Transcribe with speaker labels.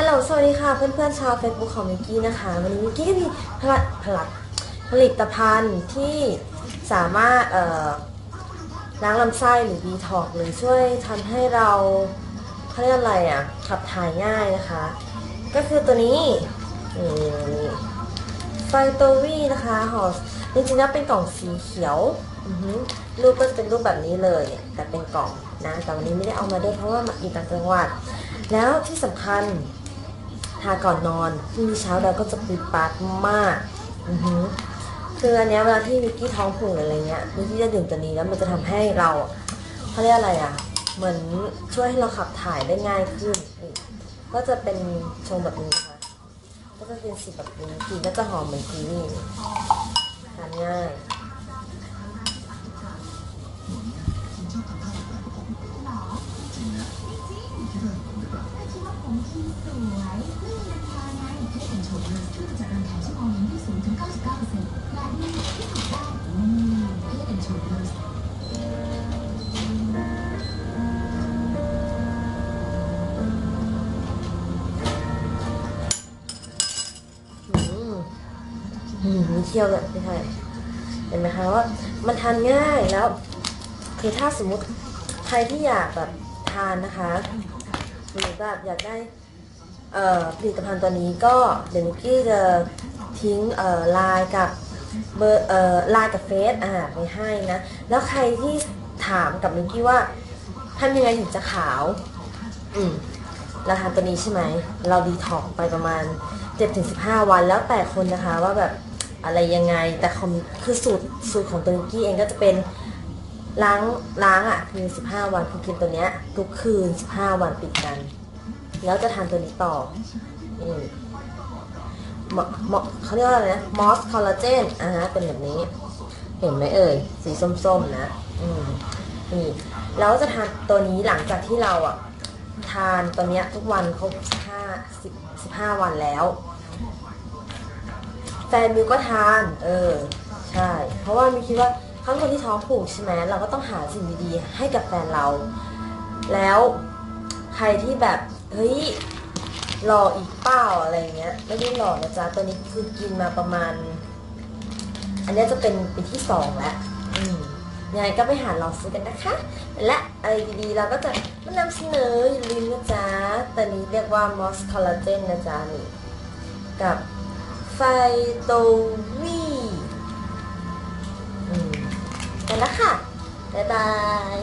Speaker 1: ฮัลโหล สวัสดีค่ะเพื่อนๆชาว Facebook ของมิกกี้นะคะ วันนี้มิกกี้ก็มีผลิตผลิตผลิตภัณฑ์ที่สามารถเอ่อล้างลำไส้หรือดีท็อกหรือช่วยทำให้เราเขาเรียกอะไรอะขับถ่ายง่ายนะคะ ก็คือตัวนี้นี่ไฟโตวีนะคะห่อจริงๆแล้วเป็นกล่องสีเขียวรูปก็จะเป็นรูปแบบนี้เลยแต่เป็นกล่องนะแต่วันนี้ไม่ได้เอามาด้วยเพราะว่ามาอยู่ต่างจังหวัดแล้วที่สำคัญ ทาก่อนนอนพรุ่งนี้เช้าเราก็จะปรีดปาดมากอือหือคืออันเนี้ยเวลาที่วิกกี้ท้องผูกหรืออะไรเงี้ยวิกกี้จะดื่มตัวนี้แล้วมันจะทำให้เราเขาเรียกอะไรอะ เหมือนช่วยให้เราขับถ่ายได้ง่ายขึ้น ก็จะเป็นชงแบบนี้ค่ะ ก็จะเป็นสีแบบนี้กลิ่นก็จะหอมเหมือนกีวีทานง่าย อืมมีเที่ยวเลยไม่ใช่เห็นไหมคะว่ามันทานง่ายแล้ว คือถ้าสมมุติใครที่อยากแบบทานนะคะหรือแบบอยากได้เออผลิตภัณฑ์ตัวนี้ก็เดี๋ยวนิกกี้จะทิ้งไลน์กับเบอร์ไลน์กับเฟซอ่าไปให้นะ แล้วใครที่ถามกับนิกกี้ว่าทำยังไงถึงจะขาว อืมเราทาตัวนี้ใช่ไหม เราดีท็อกไปประมาณ 7-15 วันแล้วแต่คนนะคะว่าแบบ อะไรยังไง แต่คำคือสูตรสูตรของตัวกี้เองก็จะเป็นล้างล้างอะคือ15 วันคือกินตัวเนี้ยทุกคืน 15 วันติดกัน แล้วจะทานตัวนี้ต่ออืมเหมาะเหมาะเขาเรียกว่าอะไรนะมอสคอลลาเจนอ่าฮะเป็นแบบนี้ เห็นไหมเอ่ย สีส้มๆนะ อืมนี่แล้วจะทานตัวนี้หลังจากที่เราอะทานตัวเนี้ยทุกวันครบห้าสิบสิบห้าวันแล้ว แฟนมิวก็ทาน เออ ใช่ เพราะว่ามิวคิดว่าทั้งคนที่ท้องผูกใช่ไหมเราก็ต้องหาสิ่งดีๆให้กับแฟนเรา แล้วใครที่แบบเฮ้ยหล่ออีกเปล่าอะไรเงี้ย ไม่ได้หล่อนะจ๊ะตัวนี้คือกินมาประมาณ อันนี้จะเป็นปีที่สองแล้วยังไงก็ไปหาลองซื้อกันนะคะ และอะไรดีๆเราก็จะมานำเสนออย่าลืมนะจ๊ะตัวนี้เรียกว่า Moss Collagen นะจ๊ะนี่กับ ไฟโตวีอืมกันแล้วค่ะ บ๊ายบาย